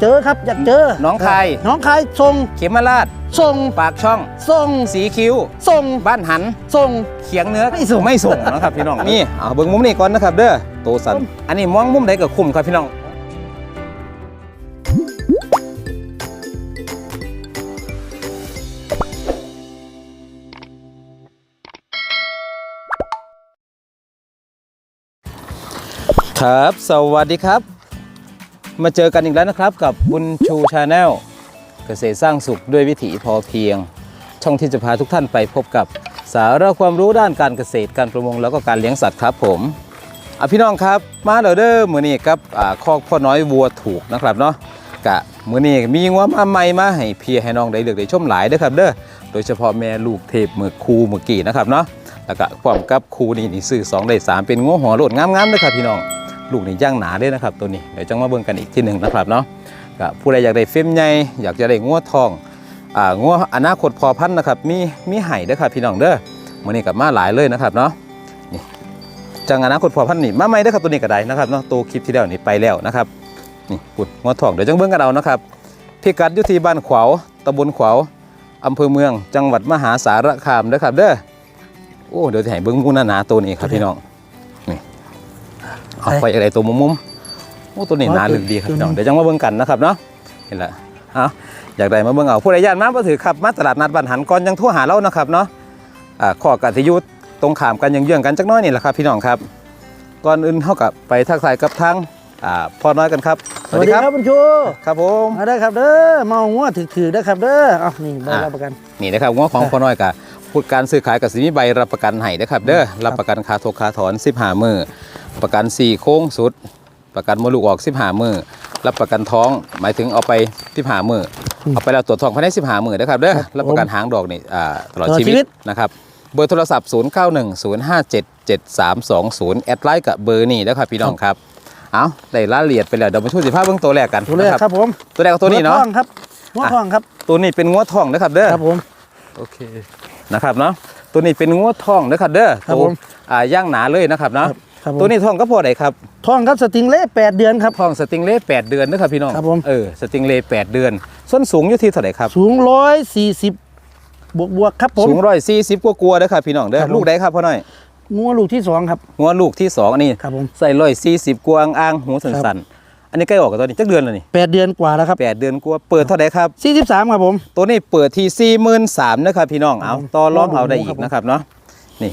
เจอครับอยากเจอหนองคาย หน้องคายส่งเขมราชส่งปากช่องส่งสีคิ้วส่งบ้านหันส่งเขียงเนื้อไม่ส่งไม่ส่งนะครับพี่น้องนี่เอาเบิ่งมุมนี้ก่อนนะครับเด้อโตสันอันนี้มองมุมใดก็คุ้มครับพี่น้องครับ สวัสดีครับ มาเจอกันอีกแล้วนะครับกับบุญชูชาแนลเกษตรสร้างสุขด้วยวิถีพอเพียง ช่องที่จะพาทุกท่านไปพบกับสาระความรู้ด้านการเกษตรการประมงแล้วก็การเลี้ยงสัตว์ครับผมอะพี่น้องครับ มาเด้อเด้อมือนี้ครับอ่าคอกพ่อน้อยวัวถูกนะครับเนาะกะมือนี้มีงัวมาใหม่มาให้เพี่ให้น้องได้เลือกได้ชมหลายเด้อครับเด้อโดยเฉพาะแม่ลูกเทพมือคูเมื่อกี้นะครับเนาะแล้วก็พร้อมกับคูนี่นี่ซื้อ2ได้3เป็นงัวหัวโลดงามๆเด้อครับพี่น้อง ลูกนี่ย่างหนาเด้อนะครับตัวนี้เดี๋ยวจังมาเบิ่งกันอีกทีหนึ่งนะครับเนาะก็ผู้ใดอยากได้เฟรมใหญ่อยากจะได้งัวทองอ่างัวอนาคตพอพันนะครับมีมีไห่เด้อครับพี่น้องเด้อมื้อนี้กับมาหลายเลยนะครับเนาะนี่จังอนาคตพอพันนี่มาใหม่เด้อครับตัวนี้ก็ได้นะครับเนาะตัวคลิปที่แล้วนี่ไปแล้วนะครับนี่ปุดงัวทองเดี๋ยวจังเบิ่งกันเอานะครับพิกัดอยู่ที่บ้านขวาวตำบลขวาวอำเภอเมือง จังหวัดมหาสารคามเด้อครับเด้อโอ้เดี๋ยวจะให้เบิ่งมูหนาตัวนี้ครับพี่น้อง เอาไปอะไรตัวมุมๆโอ้ตัวนี้หนาลึกดีครับพี่น้องเดี๋ยวจังมาเบิ่งกันนะครับเนาะเห็นละเอาอยากได้มาเบิ่งเอาผู้ใดญาติมาบ่ถือครับมาตลาดนัดบ้านหันก่อนยังโทั่วหาเรานะครับเนาะอ่าข้อกันที่อยู่ตรงขามกันยังเยื่องๆกันจักหน้อยนี่แหละครับพี่น้องครับ ก่อนอื่นเฮากับไปทักทายกับทางอ่าพ่อน้อยกันครับสวัสดีครับคุณชูครับผมมาได้ครับเด้อมาเอางัวถือๆได้อครับเด้อเอานี่ใบรับประกันนี่นะครับงวของพ่อน้อยกะพูดการซื้อขายกับสิมีใบรับประกันให้นะครับเด้อรับประกันคาทกคาถอน15มื้อ ประกันสี่โค้งสุด ประกันมดลูกออก 15 มื้อรับประกันท้องหมายถึงเอาไป 15 มื้อเอาไปแล้วตรวจท้องภายใน 15 มื้อนะครับเด้อรับประกันหางดอกนี่อ่าตลอดชีวิตนะครับเบอร์โทรศัพท์ 0910577320 แอดไลน์กับเบอร์นี่นะครับพี่น้องครับ เอาได้รายละเอียดไปแล้วเดี๋ยวมาช่วยสิภาพเบื้องตัวแรกกันตัวแรกนะครับผมตัวแรกก็ตัวนี้เนาะงัวทองครับงัวทองครับ ตัวนี้เป็นงวดทองนะครับเด้อครับผมโอเคนะครับเนาะตัวนี้เป็นงวดทองนะครับเด้อครับตัวผมอ่าย่างหนาเลยนะครับเนาะ ครับผมตัวนี้ทองก็พอได้ครับทองครับสติงเล่แปดเดือนครับทองสติงเล่แปดเดือนนะครับพี่น้องครับผม เออสติงเล่แปดเดือน ส้นสูงอยู่ที่เท่าไหร่ครับ สูงร้อยสี่สิบบวกบวกๆครับผมสูงร้อยสี่สิบกว่ากลัวาๆนะครับพี่น้องเด้อครับผมลูกได้ครับพ่อหน่อยงัวลูกที่สองครับงวดลูกที่สองอันนี้ครับผมใส่ร้อยสี่สิบกวางอ่างหูสันๆอันนี้ใกล้ออกกับตัวนี้จักเดือนแล้วนี่แปดเดือนกว่าแล้วครับแปดเดือนกลัวาเปิดเท่าไหร่ครับสี่สิบสามครับผม ตัวนี้เปิดที่สี่หมื่นสามนะครับพี่น้องเอาครับผมต่อรองเอาได้อีครักบผมนะครับเนาะนี่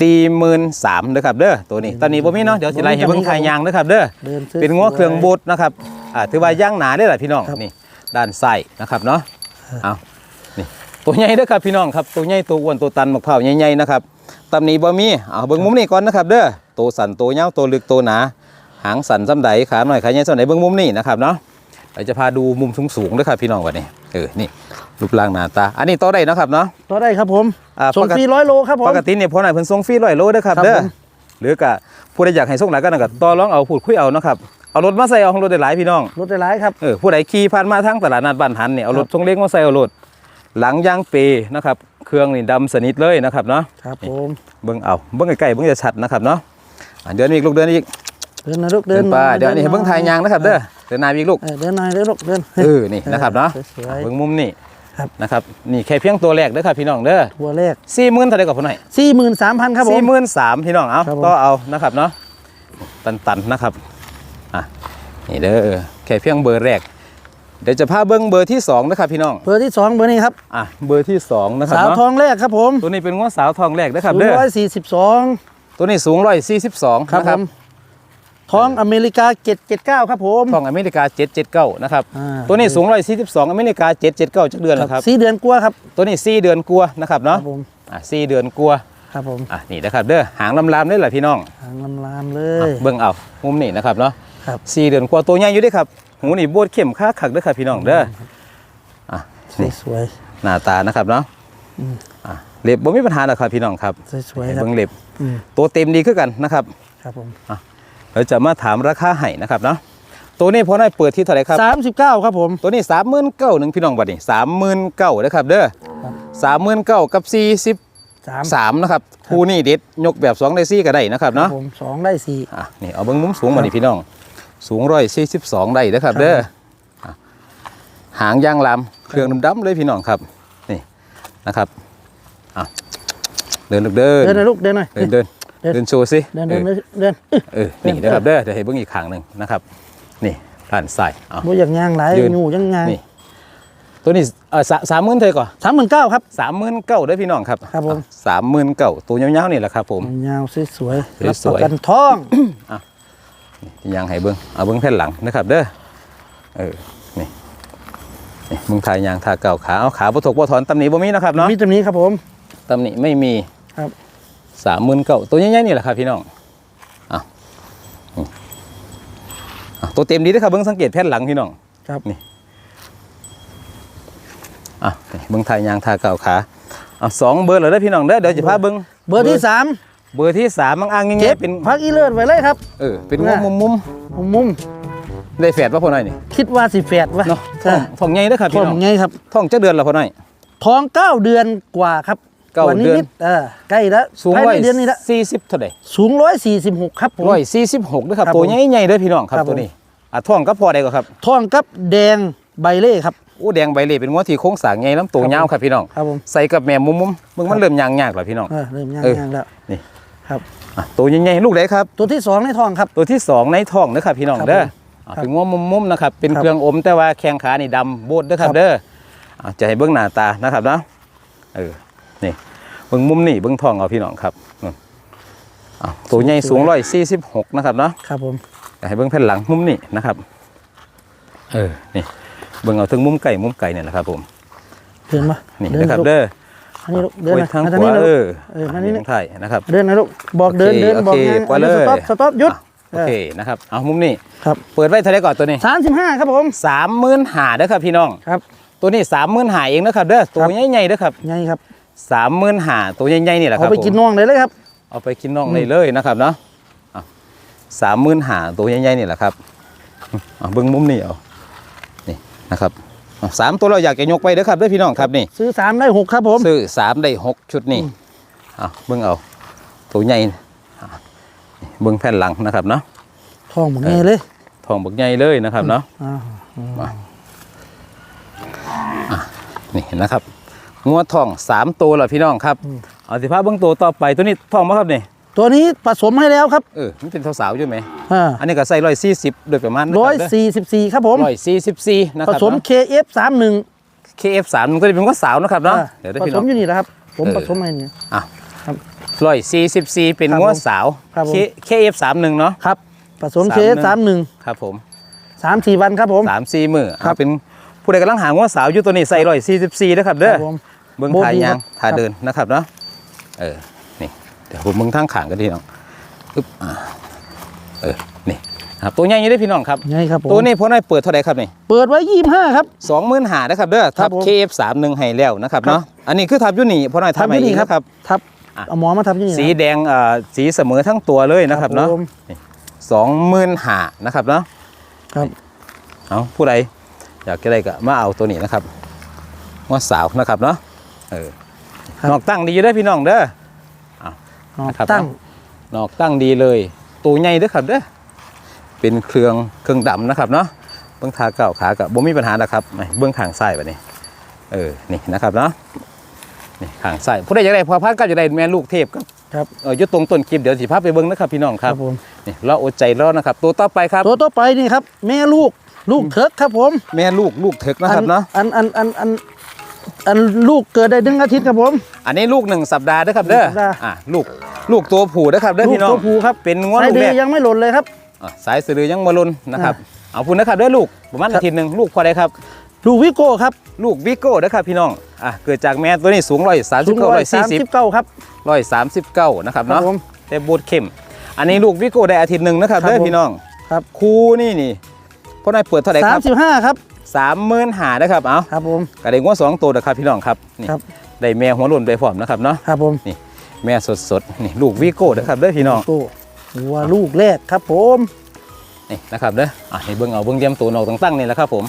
สี่หมื่นสามนะครับเด้อตัวนี้ตอนนี้บ่มีเนาะเดี๋ยวสิไล่ให้เบิ่งทายยางนะครับเด้อเดินซื้เป็นง้อเครื่องบูดนะครับอ่าถือว่าย่างหนาได้อแหละพี่น้องครับนี่ด้านไส้นะครับเนาะเอานี่ตัวใหญ่เด้อครับพี่น้องครับตัวใหญ่ตัวอ้วนตัวตันมะพร้าวใหญ่ๆนะครับตำหนี้บ่มีเอาเบิ่งมุมนี้ก่อนนะครับเด้อตัวสันตัวเหี่ยวตัวลึกตัวหนา หางสันซ้ำใดขาหน่อยขาใหญ่ซ้ำใดเบิ่งมุมนี้นะครับเนาะเราจะพาดูมุมสูงๆเด้อครับพี่น้องวันนี้เออนี่ รูปร่างหน้าตา อันนี้โตได้เนาะครับเนาะตัวได้ครับผมอ่าส่งปกติ ฟรีร้อยโลครับผม ปกติเนี่ยพ่อหน่อยเพิ่นส่งฟรีร้อยโลเด้อครับครับเด้อผม หรือกะผู้ใดอยากให้ส่งหลายก็นั่นก็ต่อรองเอาพูดคุยเอาเนาะครับเอารถมาใส่เอาของรถได้หลายพี่น้อง รถได้หลายครับ เออผู้ใดขี่ผ่านมาทางตลาดนัดบ้านหันเนี่ยเอารถทรงเล็กมาใส่เอารถหลังยางเปนะครับเครื่องนี่ดำสนิทเลยนะครับเนาะครับผมเบิ่งเอาเบิ่งใกล้ๆเบิ่งจะชัดนะครับเนาะอะเดินอีกลูกเดินอีกเดินนะลูกเดิเดินนไปมาเดี๋ยวอันนี้ให้เบิ่งทายยางนะครับเด้อเดินหน้าอีกลูก เออเดินหน่อยเดินลูกเดินเออนี่นะครับเนาะสวยเบิ่งมุมนี่ ครับ นะครับนี่แค่เพียงตัวแรกเด้อครับพี่น้องเด้อๆตัวแรก40,000เท่าใดกับพ่อหน่อยสี่หมื่นสามพันครับผมสี่หมื่นสามพี่น้องเอาครับผมก็เอานะครับเนาะตันๆนะครับอะนี่เด้อแค่เพียงเบอร์แรกเดี๋ยวจะพาเบิ้งเบอร์ที่สองนะครับพี่น้อง เบอร์ที่สองเบอร์นี้ครับ อะ เบอร์ที่สองนะครับสาวเนาะทองแรกครับผม ตัวนี้เป็นงวดสาวทองแรกนะครับสูงเด้อร้อยสี่สิบสองตัวนี้สูงร้อยสี่สิบสองครับนะผครับม ทองอเมริกาเจ็ดเจ็ดเก้าครับผมทองอเมริกาเจ็ดเจ็ดเก้านะครับอ่าตัวนี้สูงร้อยสี่สิบสองอเมริกาเจ็ดเจ็ดเก้าจักเดือนแล้วครับสี่เดือนกว่าครับ ตัวนี้สี่เดือนกลัวานะครับคเนาะรับผมอะสี่เดือนกลัวาครับผมอะนี่นะครับเด้อหางลำๆนี่แหละพี่น้องหางลำลามเลอะยเบิ้งเอามุมนี่นะครับเนาะครับสี่เดือนกว่าตัวใหญ่อยู่เด้วยครับหูนี่บวดเข้มค่าขักเด้วยครับพี่น้องเด้ออะนี่สวยหน้าตานะครับเนาะอืมอะเล็บบ่มีปัญหาหรอกครับพี่น้องครับๆสวยๆครับเบิ้งเล็บอืมตัวเต็มดีขึ้นกันนะครับ ครับผม เราจะมาถามราคาให้นะครับเนาะตัวนี้พอได้เปิดที่เท่าไหร่ครับสามสิบเก้าครับผม ตัวนี้สามหมื่นเก้าหนึ่งพี่น้องบัดนี้สามหมื่นเก้านะครับเด้อครับสามหมื่นเก้ากับสี่สิบสามสามนะครับคู่นี่เด็ดยกแบบสองได้สี่ก็ได้นะครับครัเนาะบผมสองได้สี่อะนี่เอาเบิ้งมุมสูงมาดิพี่น้อง สูงร้อยสี่สิบสองได้นะครับเด้อหางยางลำเครื่องดำๆเลยพี่น้องครับนี่นะครับอะเดินลูกเดินเดินหน่อยลูกเดินหน่อยเดินเดิน เดิน เดินโชว์สิเดินเดินเออเดินเดิน เออนี่นะครับเด้อเดี๋ยวให้เบิ้งอีกข้างหนึ่งนะครับ นี่ผ่านใส่เอา บ่อยากย่างหลายยืนอยู่ยังย่างนี่ตัวนี้เออสามหมื่นเท่าก่อนสามหมื่นเก้าครับ สามหมื่นเก้าเด้อพี่น้องครับครับผม สามหมื่นเก้าตัวยาวๆนี่แหละครับผม ยาวๆสวยๆรับสวยๆประกันท้อง ยังให้เบิ้งเอาเบิ้งแผ่นหลังนะครับเด้อ เออ นี่ นี่มึงทายยางทาเก่าขา เอาขาบ่ถกบ่ถอนตำหนิบ่มีนะครับเนาะมีตรงนี้ครับผม ตำหนิไม่มีครับ สามหมื่นเก้าตัวใหญ่ๆนี่แหละครับพี่น้องอะนี่อะตัวเต็มดีเด้อครับเบิ้งสังเกตแผ่นหลังพี่น้องครับอะนี่เบิ้งทายยางทาเก่าขาเอาสองเบอร์เลยเด้อพี่น้องเด้อเดี๋ยวจะพาเบิ้งเบอร์ที่สามเบอร์ที่สามมังอ่างเงี้เก็ยบๆเป็นพักอีเลิศไว้เลยครับเออเป็นงวมุมมุมมุมมุมๆได้แฝดป่ะพ่อหน่อยนี่คิดว่าสิแฝดวะเนาะท้ใช่องท้องใหญ่เด้อครับท้พี่องน้องไงครับท้องจะเดือนละพ่อหน่อยท้องเก้าเดือนกว่าครับ เก้าเดือนนิดๆเออใกล้แล้วสูงภายร้อในยเดือนนี้ละสี่สิบเท่าไหร่สูงร้อยสี่สิบหกครับผมร้อยสี่สิบหกด้วยครับครับ ตัวผมใหญ่ๆเด้อพี่น้องครับครับตัวนี้อะท้องก็พอได้ก็ครับท้องกับแดงใบเล่ครับอู้แดงใบเล่เป็นงวที่โค้งสร้างใหญ่ลำตัวครับยาวครับพี่น้องครับผมใส่กับแม่มุมมุมๆมึงมันเริ่มยางยากแล้วพี่น้องเออเริ่มย่างเออย่างแล้วนี่ครับอะตัวใหญ่ๆลูกไหนครับ ตัวที่สองในท้องครับ ตัวที่สองในท้องนะครับพี่น้องครับเด้อผมอะครับเป็นงวมุมมุมๆนะครับเป็นครับเครื่องอมแต่ว่าแข้งขานี่ดำโบดเด้อครัครับบเด้ออะจะให้เบิ้งหน้าตานะครับเนาะเออ นี่เบิ้งมุมนี่เบิ้งท้องเอาพี่น้องครับนู่นอะตัวใหญ่สูงร้อยสี่สิบหกนะครับเนาะครับผมอยากให้เบิ้งแผ่นหลังมุมนี่นะครับ เออนี่เบิ้งเอาถึงมุมไก่มุมไก่เนี่ยนะครับ ผมเดินมานี่เดินะครับลูกเด้ออันนี้ลูกเดินไว้มาทางมาขทางนี้วานะเอลูกอเออมานี่ทางไทยนะครับ เดินนะลูกบอกเดินโอเคเดินบอกโอเคงานกว่าเลยสต็อปสต็อปหยุดอะโอเคนะครับเอามุมนี่ครับเปิดไว้เท่าไหรก่อนตัวนี้สามสิบห้าครับผมสามหมื่นหาเด้อครับพี่น้องครับ ตัวนี้สามหมื่นหาเองนะครับเด้อตัวใหญ่ๆเด้อครับไงครับ สามหมื่นหาตัวใหญ่ๆนี่แหละคเอารับไปกินผมน่องเลยเลยครับ เอาไปกินน่องได้เลยนะครับเนาะสามหมื่นหาตัวใหญ่ๆนี่แหละครับเอาเบิ้งมุมนี่เอานี่นะครับเอาสามตัวเราอยากจะยกไปเด้อครับเด้อพี่น้องครับนี่ ซื้อสามได้หกครับผม ซื้อสามได้หกชุดนี่เอาเบิ้งเอาตัวใหญ่อะนี่เบิ้งแผ่นหลังนะครับเนาะท้องเหมือนไงเลยทองบักใหญ่เลยนะครับเนาะ อ่า นี่นะครับ งัวทองสามตัวเหรอพี่น้องครับเอาสิพาเบิ้งตัวต่อไปตัวนี้ทองมั้ครับนี่ตัวนี้ผสมให้แล้วครับเออมันเป็นสาวๆอยู่ไหมอ่าอันนี้ก็ใส่ร้อยสี่สิบโดยประมาณร้อยสี่สิบสี่ครับผมร้อยสี่สิบสี่นะคผรับสม KF สามหนึ่งเคเอฟสามมันก็จะเป็นงัวสาวนะครับเนาะเดี๋ยวได้ผพี่สน้อมงอยู่นี่แหละครับ ผมเออผสมให้นี่อะครับร้อยสี่สิบสี่เป็นครับงัวผมสาวครับผมเคเอฟสามหนึ่งเนาะครับผสม31 KF สามหนึ่งครับผมสามสี่วันครับผมสามสี่มือครัเอาบเป็นผู้ใดกำลังหางัวสาวอยู่ตัวนี้ใส่ร้อยสี่สิบสี่นะครับเด้อ ครับผมเบิ้งโบถ่ายดียางครับถ่ายครับเดินนะครับเนาะเออนี่เดี๋ยวผมเบิ้งทางขางกันทีน้องอึ๊บอ่าเออนี่ครับตัวใหญ่อยังได้พี่น้องครับไงครับผมตัวนี้พ่อน้อยเปิดเท่าไหร่ครับนี่เปิดไว้ยี่ห้าครับสองหมื่นหานะครับเด้อครัทับบผม KF สามหนึ่งให้แล้วนะครับครับเนาะอันนี้คือทับอยุนี่พ่อน้อยทับทำให้ที่อีนี่กครับนะครับทับอะเอาหมอมาทำที่นี่สีนะแดงเอ่อสีเสมอทั้งตัวเลยนะครับเนาะผมสองหมื่นหานะครับเนาะครับเอาผู้ใดอยากจะได้ก็มาเอาตัวนี้นะครับว่าสาวนะครับเนาะ เออครับ นอกตั้งดีอยู่เด้อพี่น้องเด้ออ๋อนะครับ ตั้งนอกตั้งดีเลย ตัวใหญ่เด้อครับเด้อ เป็นเครื่องเครื่องดำนะครับเนาะ เบื้องขาเก่าขากับบ่มีปัญหานะครับนี่เบื้องข้างซ้ายแบบนี้ เออ นี่นะครับเนาะ นี่ข้างซ้ายผู้ใดอยากได้พอพันก็จะได้แม่ลูกเทพครับครับเอออยุตรงต้นคลิปเดี๋ยวสิพาไปเบิ้งนะครับพี่น้องครับ ผมนี่เราอดใจรอนะครับ ตัวต่อไปครับ ตัวต่อไปนี่ครับ แม่ลูกลูกเถิกครับผม แม่ลูกลูกเถกนะครับเนาะ อันอันอันอัน อันลูกเกิดได้หนึ่งอาทิตย์ครับผม อันนี้ลูกหนึ่งสัปดาห์นะครับเด้อหนึ่งสัปดาห์ อะลูกลูกตัวผู้นะครับเด้อลูกพี่น้องตัวผู้ครับเป็นงวไส้ลูกดีแรกยังไม่หล่นเลยครับ อะสายสือยังมาลุนนะครับเอาพูดนะครับเด้อลูกประมาณครับอาทิตย์หนึ่งลูกพอได้ครับ ลูกวิโก้ครับลูกวิโก้นะครับพี่น้องอะเกิดจากแม่ตัวนี้สูงร้อยสามสิสูบงเก้าร้ร้ออยยสี่สามสิบสิบเก้าครับ ร้อยสามสิบเก้านะครับครับเนาะผมแต่บูดเข้ม อันนี้ลูกวิโก้ได้อาทิตย์หนึ่งนะครับครับเด้อผม พี่น้องครับครูนี่นี่พ่อนายเปิดเท่าไหร่สาคมรับสิบห้าครับ สามหมื่นหานะครับเอาครับผมกระเด้งว่าสองตัวนะครับพี่น้องครับนี่ครับ ได้แม่หัวหล่นไปพร้อมนะครับเนาะครับผมแม่สดๆนี่ลูกวิโก้นะครับเด้อพี่น้องโก้หัวลูกแรกครับผมนี่นะครับเด้ออะนี่เบิ่งเอาเบิ่งเตรียมตัวนอกตั้งๆนี่แหละครับผม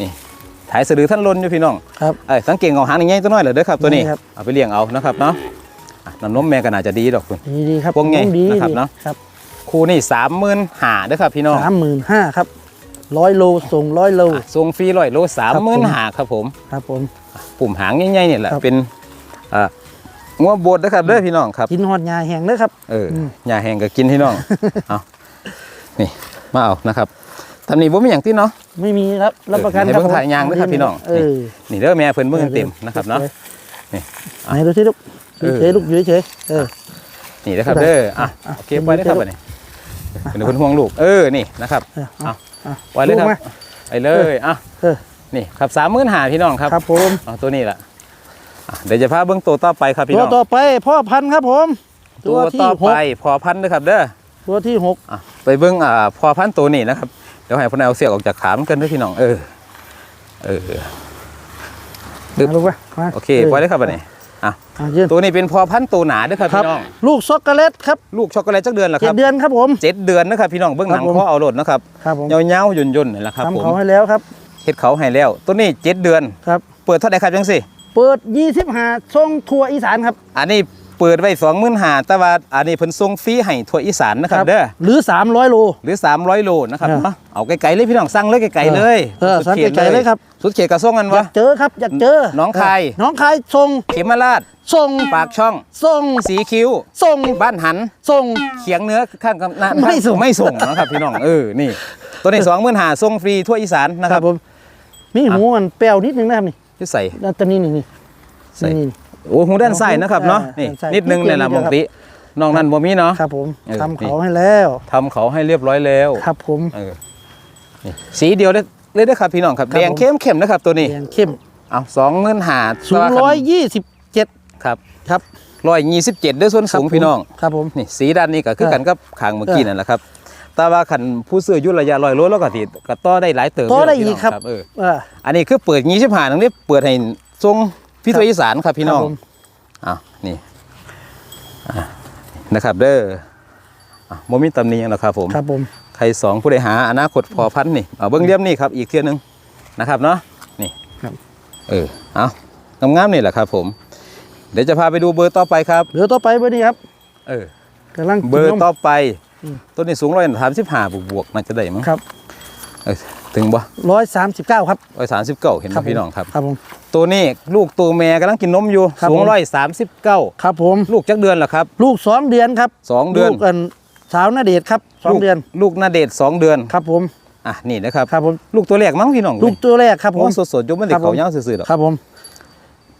นี่ถ่ายสะดือท่านลนอยู่พี่น้องครับ เอ้ยสังเกตเอาหางใหญ่ๆตัวน้อยเลยเด้อครับตัวนี้นี่ครับ เอาไปเลี้ยงเอานะครับเนาะอะน้ำนมแม่ก็น่าจะดีดอกคุณ ดีดีครับพวกไงดีนะครับดีเนาะ ครับ ครูนี่สามหมื่นหาเด้อครับพี่น้อง สามหมื่นห้าครับ ร้อยโลส่งร้อยโลอะส่งฟรีร้อยโลสามครับหมื่ผนมหาครับผม ครับผม ปุ่มหางใหญ่ๆเนี่ยแหละครับเป็นอ่างัวบดนะครับเด้อพี่น้องครับ กินหอดยาแห้งเด้อครับ เอออมหญ้าแห้งก็กินพี่น้อง เอานี่มาเอานะครับทำนี่บ่มีอย่างที่เนาะ ไม่มีครับ รับประกันให้ครับเบิ่งผมถ่ายยางด้วยครับพี่น้องเออนี่เด้อแม่เพิ่นเบิ่งเต็มนะครับเนาะ นี่ไหนดูสิลูกเออเฉยๆลูกอยู่เฉยๆเออ นี่นะครับได้เด้อ อะอะโอเคไว้ได้ครับอันนี้เป็นคนห่วงลูก เออ นี่นะครับ เอ อเอาเอาไว้เลยครับลูกมาไปเลยอะเออนี่ครับสามหมื่นหาพี่น้องครับครับผมเอาตัวนี้แหละอะเดี๋ยวจะพาเบื้องตัวต่อไปครับพี่ตัวน้อง ต่อไปพ่อพันธุ์ครับผม ตัวที่ต่อหไปกพอพันธุ์นะครับเด้อตัวที่หกอะไปเบื้องอ่าพอพันธุ์ตัวนี้นะครับ เดี๋ยวให้พนายเอาเสียกออกจากขามันกันด้วยพี่น้องเออ เออปึ๊บ มาลูกไปมาโอเคไว้เลยครับอันนี้ อะอะยืนตัวนี้เป็นพอพันธุ์ตัวหนาเด้วยครับครับ พี่น้อง ลูกช็อกโกแลตครับลูกช็อกโกแลตจักเดือนละคเจ็รัดบเดือนครับผม เจ็ดเดือนนะครับพี่น้องเบื้องหลังครับผม พ่อเอาโหลดนะครับครับผมเงาๆหยุ่นๆนี่แหละครับผมทำเขาให้แล้วครับเฮ็ดเขาให้แล้ว ตัวนี้เจ็ดเดือน ครับ เปิดเท่าไหร่ครับจังสิเปิดยี่สิบห้าทรงทัวร์อีสานครับ อันนี้ เปิดไว้สองหมื่นหาแต่ว่าอันนี้เพิ่นส่งฟรีให้ทั่วอีสานนะครับเด้อหรือสามร้อยโล หรือ 300 โลนะครับเออเนาะเอาไกลๆเลยพี่น้องสั่งเลยไกลๆเลยเออสั่งไกลๆเลยครับสุดเขตกระส่งกันอวะยากเจอครับอยากเจอน้องคายน้องคายทรงเขมราชทรงปากช่องทรงสีคิ้วทรงบ้านหันทรงเขียงเนื้อข้างกับหน้าไม่ส่งไม่ส่งนะครับพี่น้องเออนี่ ตัวนี้สองหมื่นหาส่งฟรีทั่วอีสานนะคครัรับบผมมีหูมันเปรี้ยวนิดนึงนะครับนี่ที่ใส่ด้านตรงนี้นี่นี่ใส่นี่ โอ้หูด้านซ้ายนะครับเนาะเออนี่ด้านซ้ายนิดนึงเนี่ยแหละนิมดเดียวงตินอกนั้นบ่มีเนาะครับผมเออทำเขาให้แล้วทำเขาให้เรียบร้อยแล้วครับผมเออนี่สีเดียวเลยเลยเด้อครับพี่น้องครับครับแดงผมเข้มเข้มๆนะครับตัวนี้แดงเข้มเอาสองหมื่นหาสูงร้อยยี่สิบเจ็ดครับครับร้อยยี่สิบเจ็ดด้วยส่วนสูงครับผมพี่น้องครับผมนี่สีด้านนี้ก็คือกันกับขางเมื่อกี้นั่นแหละครับแต่ว่าขันผู้ซื้ออยุระยะลอยโลแล้วก็ติก็ต่อได้หลายเติมต่อได้พี่อีน้กงครับเออเอออันนี้คือเปิดยี่สิบห้าตรงนี้เปิดให้ทรง พี่ตัวอีสานครับพี่น้องครับผมอ้าวนี่อะนะครับ เด้ออะโมมีตำหนิหยังหรอกครับผมครับผมใครสองผู้ใดหาอนาคตพอพันธุ์นี่เอาเบิ้งเลี่ยมนี่ครับอีกเทียหนึงนะครับเนาะนี่ครับ เออเอางามๆนี่แหละครับ ผม เดี๋ยวจะพาไปดูเบอร์ต่อไปครับเหลือต่อไปเบอร์นี้ครับ เออกำลังเบอร์ต่อไปอืมต้นนี้สูงร้อยสามสิบห้าบวกบวกๆน่าจะได้มั้งครับเออ ถึงบ่ร้อยสามสิบเก้าครับร้อยสามสิบเก้าเห็นไหมพี่น้องครับครับผมตัวนี้ลูกตัวแม่กำลังกินนมอยู่ครับสูงผมร้อยสามสิบเก้าครับผมลูกจักเดือนเหรอครับ ลูกสองเดือนครับสองเดือนลูกกันสาวนาเดชครับสองลูกเดือน ลูกนาเดชสองเดือนครับผมอะนี่นะครับครับผมลูกตัวแรกมั้งพี่น้องลูกตัวแรกครับผโอ้มสดๆยกมันเด็ครักบผมเขาเย้าซื่อๆหรอกครับผม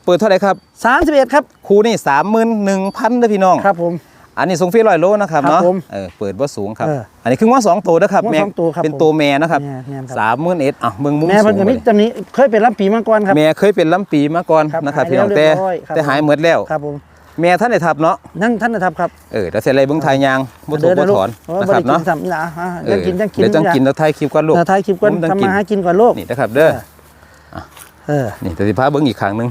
เปิดเท่าไหร่ครับสามสิบเอ็ดครับครูนี่สามหมื่นหนึ่งพันเด้อพี่น้องครับผม อันนี้สูงฟรีร้อยโลนะครับครับเนาะผมเออเปิดว่าสูงครับ เอออันนี้คือว่าสองตัวนะครับง้อแม่สองตัวครับเป็นผมตัวแม่นะครับแม่แม่ครับ สามหมื่นเอ็ดอะเมืองมุ้งแม่เพิ่นสูก็งมีเลยจำนี้เคยเป็นรับปีมาก่อนครับ แม่เคยเป็นลำปีมาก่อนครับนะครับหายพี่น้องแล้วแต่เรียบร้อยครับ แต่หายหมดแล้ว ครับผมแม่ท่านได้ทับเนาะนั่งท่านนะครับครับเออแต่เสร็จอะไรเบิ้งทายยางบ่ถูกบ่ลูกถอนโอ้ยนะบ่ครับได้กิเนาะนซ้ำนะอะเอยังอกินยังกินเดี๋ยวต้องกินแล้วทายคลิปก่อนลูกเออท้ายคลิปก่อนผมต้องทำกินมาหากินก่อนลูกนี่นะครับเด้อ เออ นี่แต่สิพาเบิ้งอีกครั้งหนึง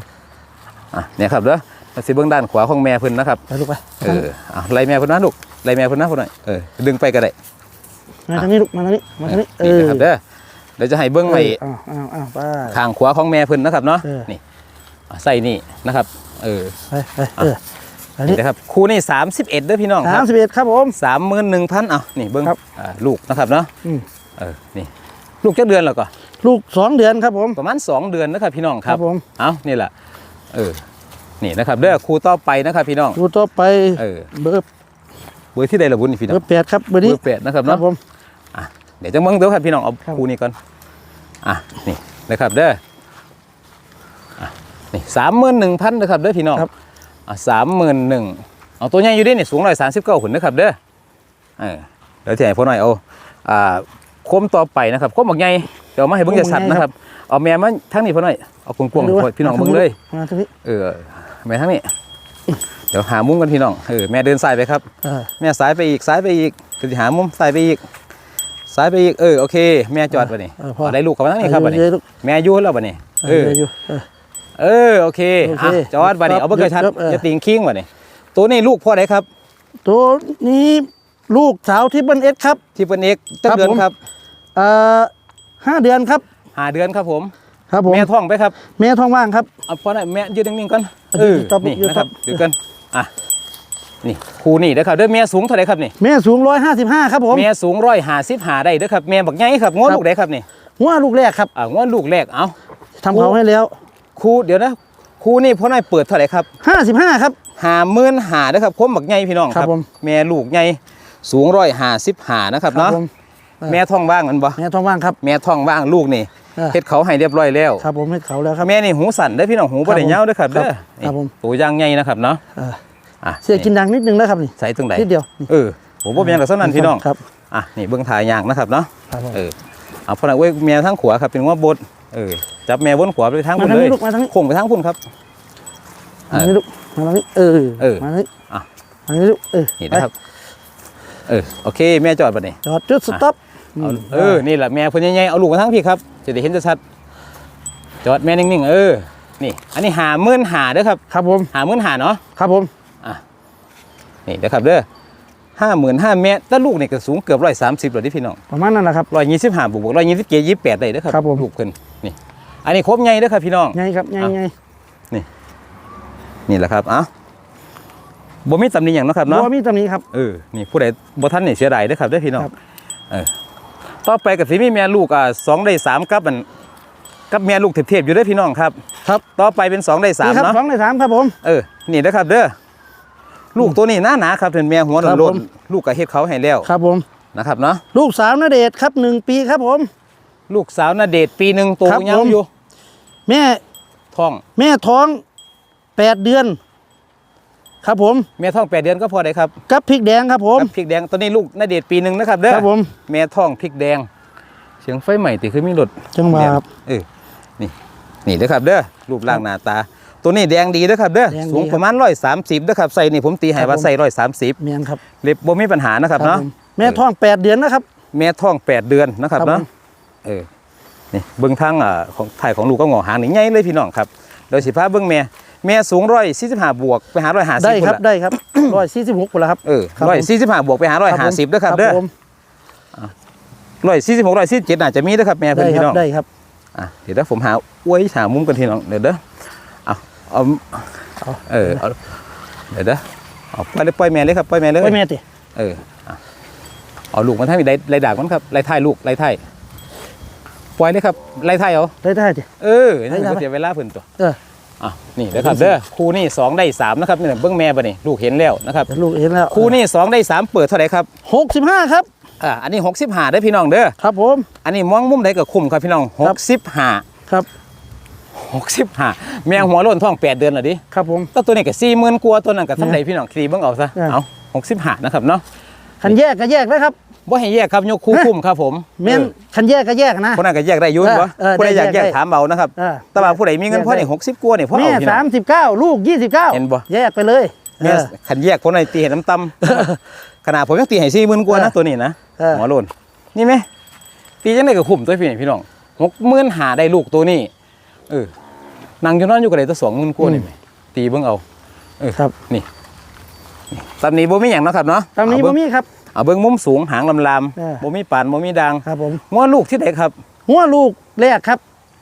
อะเนี่ยครับเด้อ แล้วสิเบิ้งด้านขวาของแม่เพิ่นนะครับไปลูกไปเอออะไล่แม่เพิ่นนะลูกไล่แม่เพิ่นนะเพิ่นหน่อยเออดึงไปก็ได้มาทางนี้ลูกมาทางนี้มาทางนี้เอนี่อนะครับเด้อเดี๋ยวจะให้เบิ้งไว้อ้าวอ้าวอ้าวไปข้างขวาของแม่เพิ่นนะครับเนาะเออนี่อะใส่นี่นะครับ เออไปไปเอออันนี่นี้นะครับคู่นี่31เด้อพี่น้องคสารัมบสิบเอ็ดครับผมสามหมื่นหนึ่งพันอะนี่เบิ้งครับอ่าลูกนะครับเนาะอืมเออนี่ลูกจักเดือนแล้วก็ลูกสองเดือนครับผมประมาณ 2 เดือนนะครับพี่น้องคครัรับบผมเอานี่แหละเออ นี่นะครับเด้อครูต่อไปนะครับพี่น้องดูต่อไปเออ เบอร์เบอร์ที่ใดละบุญนี่พี่เบน้อองร์แปดครับเบอร์เบนี้อร์แปดนะครับครัเนาะบผมอะเดี๋ยวจะเบิ้งเดี๋ยวครับพี่น้องเอาครับครูนี้ก่อนอะนี่นะครับเด้ออะนี่สามหมื่นหนึ่งพันนะครับเด้อพี่น้องครับอะสามหมื่นหนึ่งเอาตัวใหญ่อยู่เด้นี่สูงร้อยสามสิบเก้าหุ่นนะครับเด้อเออเดี๋ยวจะให้พ่อหน่อยเอาอ่าโคมต่อไปนะครับโคมบอกใหญ่เดี๋ยวเอามาให้เบิ้งจะสัตว์นะครับ เอาแม่มาทั้งนี้พ่อหน่อย เอากวงดูว่าๆพี่น้องเบิ้งเลยมาทางนี้เออ แม่ทั้งนี้ เดี๋ยวหามุมกันพี่น้อง เออแม่เดินสายไปครับเออแม่สายไปอีกสายไปอีกคือหามุมสายไปอีกสายไปอีก เออโอเค แม่จอดไปนี่เออพอเอาได้ลูกเขามาทั้งนี้ครับบัดนี้เยอะๆลูกแม่อยุ่แล้วบัดนี้เอเอออเยอะๆเออเออโอเคโอเคอะจอดบัดนี้ครับเอาเบอร์เกอร์ชัดครับเออจะติงคิงบัดนี้ตัวนี้ลูกพ่อไหนครับ ตัวนี้ลูกสาวที่เบิ้ลเอ็ดครับ ที่เป็นเอกจักครับเดือนผมครับเอ่อห้าเดือนครับหาเดือนครับผม ครับผมแม่ท้องไปครับแม่ท้องว่างครับเอาพ่อหน่อยแม่ยืนนิ่งๆก่อนเอาเออจับนี่อยู่นะครับครับเดี๋ยวกันอะนี่ครูนี่นะครับเด้อแม่สูงเท่าไหร่ครับนี่แม่สูงร้อยห้าสิบห้าครับผมแม่สูงร้อยห้าสิบห้าได้เด้อครับแม่บักใหญ่ครับงวครับลูกได้ครับนี่หัวลูกแรกครับอ่างวลูกแรกเอาทำเขาให้แล้วครูเดี๋ยวนะครูนี่พ่อนายเปิดเท่าไหร่ครับห้าสิบห้าครับหาหมื่นหาเด้อครับคมบักใหญ่พี่น้องคครัรับบผมแม่ลูกใหญ่สูงร้อยห้าสิบห้านะครับเนาะผมเออแม่ท้องว่างมันบ่แม่ท้องว่างครับ แม่ท้องว่างลูกนี่ เออเฮ็ดเขาให้เรียบร้อยแล้วครับผมให้เขาแล้วครับแม่นี่หูสั่นเด้อพี่น้องหูบ่ได้ครับผมยาวเด้อครับเด้อครับผมนี่ตัวอยางใหญ่นะครับเนาะเอออะเสียกินดังนิดนึงนะครับนี่ใส่ตรงไหนนิดเดียวนี่เออผมบ่เป็นหยังกับเท่านั้นพี่น้องครับอะนี่เบื้องถ่ายยางนะครับเนาะครับผมเออเอาพอหนักเว้ยแม่ทั้งขวาครับเป็นว่าบดเออจับแม่บนขวาไปทางมาคุณทางเลนี้ยลูกมาทางนี้โค้งไปทางคุณครับมาทางนี้ลูกมาทางนี้เออเออมาทางนี้อะมาทางนี้ลูกเออนี่นะครับเออโอเคแม่จอดปะนี่จอดจุดสต็อป เอาเออนี่แหละแม่คนใหญ่ๆเอาลูกมาทั้งพี่ครับจะได้เห็นชัดๆจอดแม่นิ่งๆเออนี่ อันนี้หามื่นหาเด้อครับครับผมหามื่นหาเนาะครับผมนี่เด้อครับเด้อห้าหมื่นห้าเมตรแต่ลูกนี่ก็สูงเกือบร้อยสามสิบเลยที่พี่น้องประมาณนั้นแหละครับร้อยยี่สิบห้าบวกบวกร้อยยี่สิบเจ็ดยี่สิบแปดได้เด้อครับครับผมลูกเพิ่นนี่ อันนี้ครบใหญ่เด้อครับพี่น้องไงครับไงอะไงนี่แหละครับอะบ่มีตำหนิหยังเนาะครับบัเนาะวมีตำหนี้ครับเออนี่ผู้ใดบ่ทันนี่เสียดายเด้อครับเด้อพี่น้องครับเออ ต่อไปก็สิมีแม่ลูกอ่าสองได้สามกับอันกับแม่ลูกเทพๆอยู่เด้อพี่น้องครับ ครับต่อไปเป็นสองได้สามนี่ครับเนาะสองในสามครับผม เออนี่เด้อครับเด้อลูกตัวนี้หน้าหนาครับเป็นแม่หัวครับโลผนมๆลูกก็เฮ็ดเขาให้แล้วครับผม นะครับเนาะลูกสาวนาเดชน์ครับหนึ่งปีครับผม ลูกสาวนาเดชน์ปีหนึ่งโตครับยังผม อยู่แม่ท้อง แม่ท้องแปดเดือน ครับผมแม่ท้องแปดเดือนก็พอได้ครับกับพริกแดงครับผมกับพริกแดงตัวนี้ลูกนาเดชน์ปีหนึ่งนะครับเด้อครับผมแม่ท้องพริกแดง เสียงไฟใหม่ติคือมีรถจังหวะครับเออนี่นี่เด้อครับเด้อรูปร่างหน้าตา ตัวนี้แดงดีเด้อครับเด้อแดงดีสูงประมาณร้อยสามสิบเด้อครับใส่นี่ผมตีให้ครับว่าผมใส่ร้อยสามสิบเมียนครับเล็บบ่มีปัญหานะครับเนาะผมแม่ท้องแปดเดือนนะครับ แม่ท้องแปดเดือนนะครับครับเนาะผมเออนี่เบื้องทางอ่าของถ่ายของลูกก็งอหางนี่ใหญ่เลยพี่น้องครับโดยสิพาเบื้องแม่ แม่สูงร้อยสี่สิบห้าบวกไปหาร้อยห้าสิบได้ครับได้ครับร้อยสี่สิบหกคนละครับเออครับร้อยผมสี่สิบห้าบวกไปหาร้อยห้าสิบเด้อครับเด้อผมร้อยสี่สิบหกร้อยสี่สิบเจ็ดอาจจะมีเด้อครับแม่เพื่ได้อนคพี่รัน้บองได้ครับอะเดี๋ยวถ้าผมหาอวยหามุมกันทีน้องเดี๋ยวเด้อเอาเอาเอาเออเอาเดี๋ยวเด้อเอาปล่อยเลยปล่อยแม่เลยครับปล่อยแม่เลยไปแม่ติเอออะเอาลูกมันให้มีไล่ไล่ด่างมันครับไล่ท้ายลูกไล่ท้ายปล่อยเลยครับไล่ท้ายเอาได้ได้ติเออนี่ไล่ก็ได้เสียเวลาเพิ่นตัวเออ อะนี่เด้อครับเด้อคู่นี่สองได้สามนะครับนี่เบิ้งแม่บ่นี่ลูกเห็นแล้วนะครับเดี๋ยวลูกเห็นแล้วคู่นี่สองได้สามเปิดเท่าไหร่ครับหกสิบห้าครับอ่าอันนี้หกสิบห้าได้อพี่น้องเด้อครับผมอันนี้มองมุมใดก็คุ้มครับพี่น้องหครักบสิบห้าครับหกสิบห้าแมงหัวโล้นท้องแปดเดือนเหรอดิครับผมก็ตัวนี้ก็สี่หมื่นกว่าตัวนั้นก็ทำไรพี่น้องคลีเบิ่งเอาซะเออเอาหกสิบห้านะครับเนาะคันแยกก็แยกนะครับ บ่ให้แยกครับยกคู่คุ้มครับผมแม่นเออคันแยกก็แยกนะคนนั้นก็แยกได้อยุ่นเออบ่เออผู้ใดอยากได้แยแยกกได้ถามเอานะครับเออแต่ว่าผู้ใดมีเงินพ่อนี่หกสิบกว่านี่พ่อแม่เอาพี่น้สาองมสิบเก้าลูกยี่สิบเก้าเห็นบ่แยกไปเลยแม่เออขันแยกคนไหนตีเห็นน้ำตำขนาดผมยังตีให้สี่หมื่นกว่านะเออตัวนี้นะเออหัวโล้นนี่ไหมตีจังไดก็คุ้มตัวพี่พี่น้องหกหมื่นหาได้ลูกตัวนี้เออนั่งอยู่นอนอยู่กับไดตัวสองหมื่นกว่านี่ไหมตีเบิ่งเอาเออครับนี่นี่ตอนนี้บ่มีหยังเนาะครับเนาะตามนี้เอาบ่เบิ่งมีครับ เอาเบิ่งมุมสูงหางลำลเออำบ่มีปานบ่มีดังครับผมง้อลูกที่ไหนครับ หัวลูกแรกครับ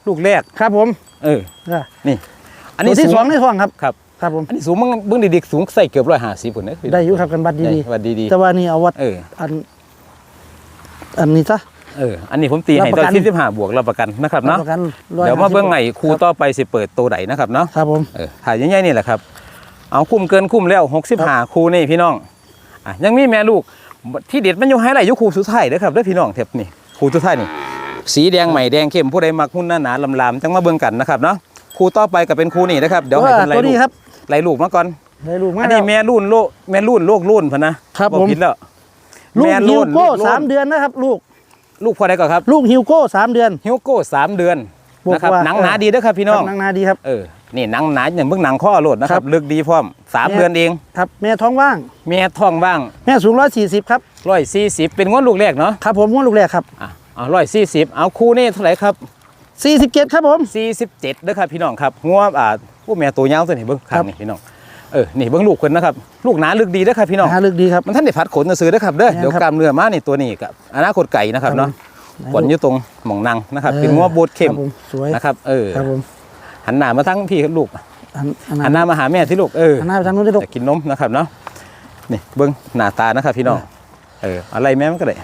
ลูกแรก ครับผมเออเออนี่อันตันี้วที่สูสองงในท้องครับ ครับ ครับผม อันนี้สูงเบิ่งเบิ่งดีๆสูงใส่เกือบ150พุ่นเด้อได้อยู่ครับกันบัตรดีได้วัดดีๆ แต่ว่านี่เอาวัดๆเออ อัน อันนี้ซะ เออ อันนี้ผมตีให้รับตปอระกันนที่15บวกรับประกันนะครับเนาะประกัน150เดี๋ยวมาเบิ่งไงครูต่อไปสิเปิดตัวใดนะครับเนาะ ครับผม เออถ่ายใหญ่ๆนี่แหละครับ เอาคุ้มเกินคุ้มแล้ว65ครูนี่พี่น้อง อะยังมีแม่ลูก ที่เด็ดมันอยู่ไฮไลท์อยู่ครูสุดท้ายเด้อครับเด้อพี่น้องเทปนี่ครูสุดท้ายนี่สีแดงใหม่แดงเข้มผู้ใดมักหุ้นหน้าหนาลำๆจังมาเบิ่งกันนะครับเนาะครูต่อไปก็เป็นครูนี่นะครับเดี๋ยวให้ว่าเพิ่นไล่ตัวลูนี้กครับไล่ลูกมาก่อนได้ลูกมาอันแล้นี้ว แม่รุ่นโลกแม่รุ่นโลกรุ่นพะนะครับบ่ผม ผิดแล้วลูกแม่ฮิวโก้ลูกสามเดือนนะครับ ลูกลูกพอได้ก่อนครับลูกฮิวโก้สามเดือน ฮิวโก้สามเดือนบอกนะครับว่าหนังหนาดีเด้อครับพี่น้องครับนางนาดีครับ เออ นี่หนังหนาอย่างเบิ่งหนังข้อโลดนะคครัรับบลึกดีพร้อมสามแม่เดือนเองครับแม่ท้องว่าง แม่ท้องบ้าง แม่สูงร้อยสี่สิบครับร้อยสี่สิบเป็นงวดลูกแรกเนาะครับผมหัวลูกแรกครับอะเอาร้อยสี่สิบเอาคู่นี่เท่าไหร่ครับสี่สิบเจ็ดครับผมสี่สิบเจ็ดเด้อครับพี่น้องครับงัวอ่าผู้แม่ตัวยาวตัวนี้เบิ่งข้างนี่พี่น้องเออนี่เบิ่งลูกเพิ่นนะครับลูกหนาลึกดีเด้อครับพี่น้องหาลึกดีครับมันท่านได้พัดขนซื้อนะครับเด้อแม่นครับเดี๋ยวกล้ามเนื้อมานี่ตัวนี้กับอนาคตไก่นะครับเนาะครับผมขนอยู่ตรงหม่องนางนะครับเออเป็นงัวโบดเข้มครับผมสวยนะครับเออครับผม หันหน้ามาทั้งพี่ลูกอันอันหันหน้ามาหาแม่ที่ลูกเออหันหน้าไปทางนู้นได้ลูกจะกินนมนะครับเนาะนี่เบิ้งหน้าตานะครับพี่น้องเอออะไรแม่มันก็ได้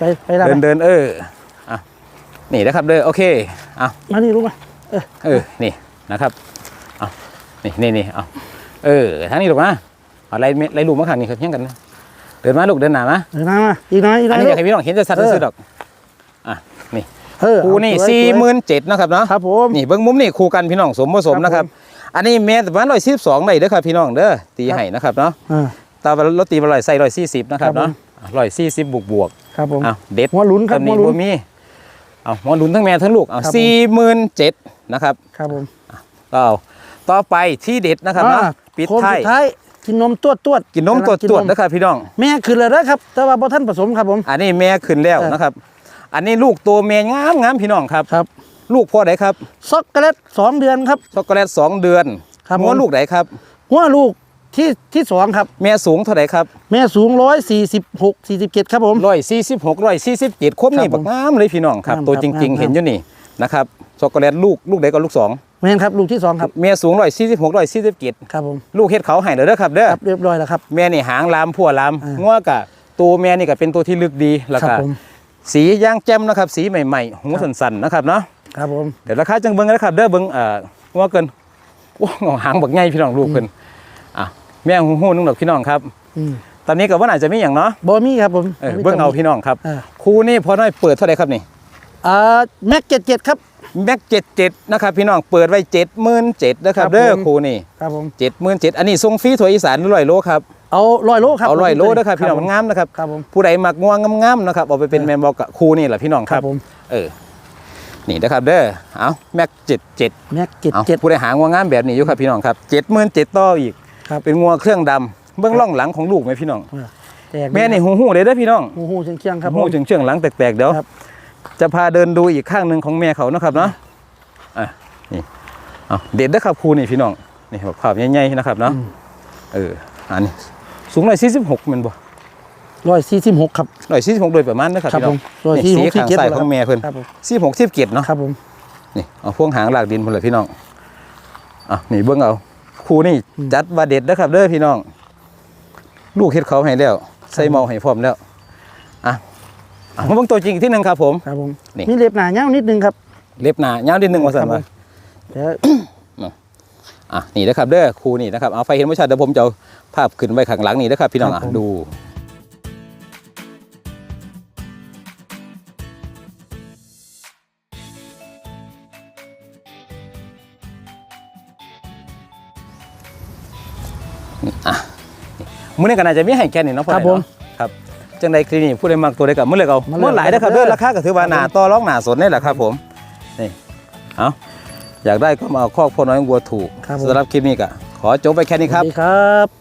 ไปไปไปได้เดินไหมเดินเอออะนี่นะครับเด้อโอเคอะมานี่รู้ไหมเออเออนี่นะครับเอานี่นี่นี่เอาเออทางนี้ลูกนะเอาอะไรเม็ดอะไรลูกมาข้างนี้ครับเพียงกันนะเดินมาลูกเดินหน้ามาเดินมามาอีกหน้อยอีกหน้อัอนยนี้อยากลูให้พี่น้องเห็นจะชัดเออสุดๆดอกอะนี่ เออครูนี่เอาสวยสี่สวยหมื่นเจ็ดนะครับเนาะครับผมนี่เบิ้งมุมนี่คู่กันพี่น้องสมผสมครับนะครับ อันนี้เมตรประมาณร้อยสิบสองได้เด้อครับพี่น้องเด้อตีครับให้นะครับเนาะอ่าตามรถตีมาร้อยใส่ร้อยสี่สิบนะครับครับผมเนาะร้อยสี่สิบบวกบวกครับผมๆอ้าวเด็ดหัวหลุนครับตำหนี้หัวหลุนบ่มีเอาหัวหลุนทั้งแม่ทั้งลูกเอาครับผมสี่หมื่นเจ็ดนะครับครับผมก็เอาต่อไปที่เด็ดนะครับเนาะอ่าปิดโค้งท้ายสุดท้ายกินนมตวดตวดกินนมตรวจกิตรวจมนะครับพี่น้อง แม่ขึ้นเลยนะครับ แต่ว่าบ่ท่านผสมครับผม อันนี้แม่ขึ้นแล้วเออนะครับ อันนี้ลูกตัวแม่งามงามพี่น้องครับครับ ลูกพ่อไหนครับซ็อกโกแลตสองเดือนครับช็อกโกแลตสองเดือนครับหัวผมลูกไหนครับหัวลูกที่ที่สองครับ แม่สูงเท่าไหร่ครับ แม่สูงร้อยสี่สิบหกสี่สิบเจ็ดครับผมร้อยสี่สิบหกร้อยสี่สิบเจ็ดครบนี่ครับผมบักงามเลยพี่น้องครับงามตัวครับจริงงามๆเห็นอยู่นี่นะครับช็อกโกแลตลูกลูกไหนก็ลูกสองแม่นครับลูกที่สองครับแม่สูงร้อยสี่สิบหกร้อยสี่สิบเจ็ดครับผมลูกเฮ็ดเขาให้เลยเด้อครับเด้อครับเรียบร้อยแล้วครับแม่นี่หางลามพัวลามอ่างัวกะตัวแม่นี่ก็เป็นตัวที่ลึกดีแล้วครัก็ผม สีย่างแจ่มนะครับ สีใหม่ๆ หูสันๆนะครับเนาะครับผมเดี๋ยวราคาจังเบิ้งกันนะครับเด้อเบิ้งเอ่องัวเกินว้าวหางบักใหญ่พี่น้องลูกเพิ่นอะแม่หูหูนึงดอกพี่น้องครับอืมตอนนี้ก็ว่าอาจจะมีอย่างเนาะบอมี่ครับผมเออเบิ้งเอาพี่น้องครับอ่าครูนี่พอน้อยเปิดเท่าไหร่ครับนี่อ่าแม็กเจ็ดเจ็ดครับ แม็กเจ็ดเจ็ดนะครับพี่น้องเปิดไว้เจ็ดหมื่นเจ็ดนะครับครับเด้อผมครูนี่ครับผมเจ็ดหมื่นเจ็ดอันนี้ทรงฟรีถั่วอีสานร้อยโลครับเอาร้อยโลครับเอาร้อยโลนะครับพี่น้องผมันงามนะครับครับผมผู้ใดมักง่วงงามๆนะครับเอาไปเป็นเออแมนบอกกับครูนี่แหละพี่น้องคครัรับบผมเออนี่นะครับเด้อเอาแม็กเจ็ดเจ็ดแม็กเจ็ดเอาเจ็ดผู้ใดหาง่วงงามแบบนี้อยู่ครับพี่น้องครับเจ็ดหมื่นเจ็ดต่ออีกครับเป็นงัวเครื่องดำเบื้องล่องหลังของลูกไหมพี่น้องแตกแม่นี่หูหูเลยเด้อพี่น้องหูหูเชียงเชียงๆครับผหูมถึงเชื่องหลังแตกๆเดี๋ยวครับ จะพาเดินดูอีกข้างหนึ่งของแม่เขานะครับเนาะอะนี่เอาเด็ดเด้อครับครูนี่พี่น้องนี่แบบภาพใหญ่ๆนะครับเนาะเอออันนี้สูงร้อยสี่สิบหกมันบ่ร้อยสี่สิบหกครับร้อยสี่สิบหกโดยประมาณนะครับครับพี่น้องผมร้อยนี่สี่สีสิบหกข้างสี่เจ็ดซ้ายของแม่เพิ่นครับผมสี่หกสิบเกียรเนาะครับผมนี่เอาพวงหางหลากดินพุ่นเลยพี่น้องอะนี่เบิ่งเอาครูนี่จัดว่าเด็ดนะครับเด้อพี่น้อง ลูกเฮ็ดเขาให้แล้ว ใส่เมาให้พร้อมแล้วอะอะ มาเบิ่งตัวจริงอีกที่หนึ่งครับผม ครับผมนี่ มีเล็บหนาเงาวนิดนึงครับ เล็บหนายาวนิดนึงว่าสั่นครับว่าผม เดี๋ยว อะนี่นะครับเด้อครูนี่นะครับเอาไฟเห็นว่าชัดเดี๋ยวผมจะเอาภาพขึ้นไว้ข้างหลังนี่นะครับพี่น้องครัอะบผม ดูอะมื้อนี้ก็น่าจะมีให้แค่นี้เนาะพ่อครับใหญ่ผม เนาะครับ จังใดคลินิกผู้ใดมักตัวใดก็มื้อเลือกเอามาเลือกมื้อหลายนะครับเด้เด้ออราคาก็ถือว่าหนาต่อรองหนาสนนี่แหละครับผมนี่เอาอยากได้ก็มาเอาคอกพ่อน้อยวัวถูกครับผมสำหรับคลิปนี้ก็ขอจบไปแค่นี้สควัรับสดีครับ